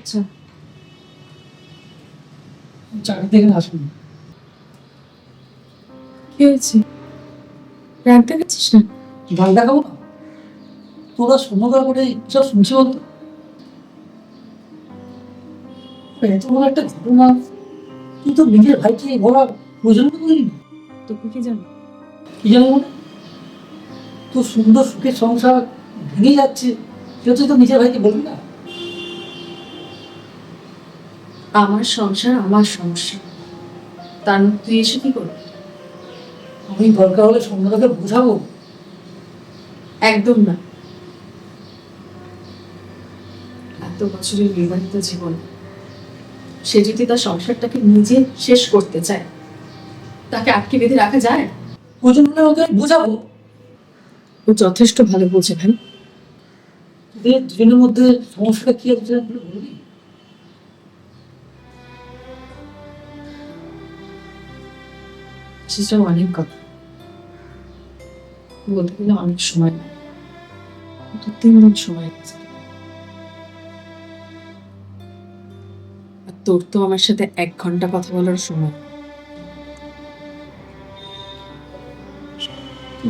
আচ্ছা চাকরি থেকে আসুন কি হয়েছে? রাগ দেখাচ্ছিস না? গান দেখাবো না? তোরা সমুদ্র করে সব শুনছি বলতো এত বড় একটা ঘটনা। তুই তো নিজের ভাইকে বলার প্রয়োজন তো করিনি। তোকে কি জানো? কি জানো মনে? তোর সুন্দর সুখের সংসার ভেঙে যাচ্ছে। কেউ তুই তো নিজের ভাইকে বলবি না। আমার সংসার আমার সমস্যা। তার মধ্যে তুই এসে কি করবি? আমি দরকার হলে সন্ধ্যাটাকে বোঝাবো। একদম না। এত বছরের বিবাহিত জীবন সে যদি তার সংসারটাকে নিজে শেষ করতে চায় তাকে আটকে বেঁধে রাখা যায়? প্রয়োজন হলে ওকে বোঝাবো। ও যথেষ্ট ভালো বোঝে ভাই। দুজনের মধ্যে সমস্যাটা কি আছে বলবি? সেটা অনেক কথা। বলতে গেলে অনেক সময় লাগে। দু তিন দিন সময় লাগছে তোর তো আমার সাথে এক ঘণ্টা কথা বলার সময়।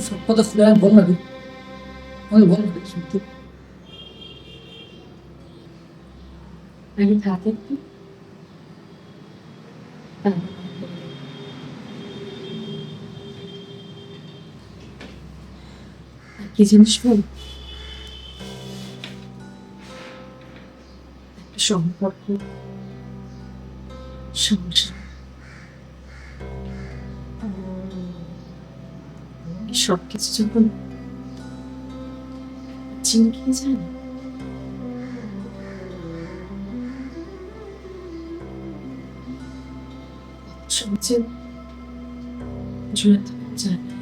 সব কথা শুনে আমি বল না। আমি বল না আগে থাকে। হ্যাঁ। কি জিনিস বল সম্পর্ক সংসার এই সব কিছু যখন চিনকে যায় না সবচেয়ে জোরে থাকা যায় না।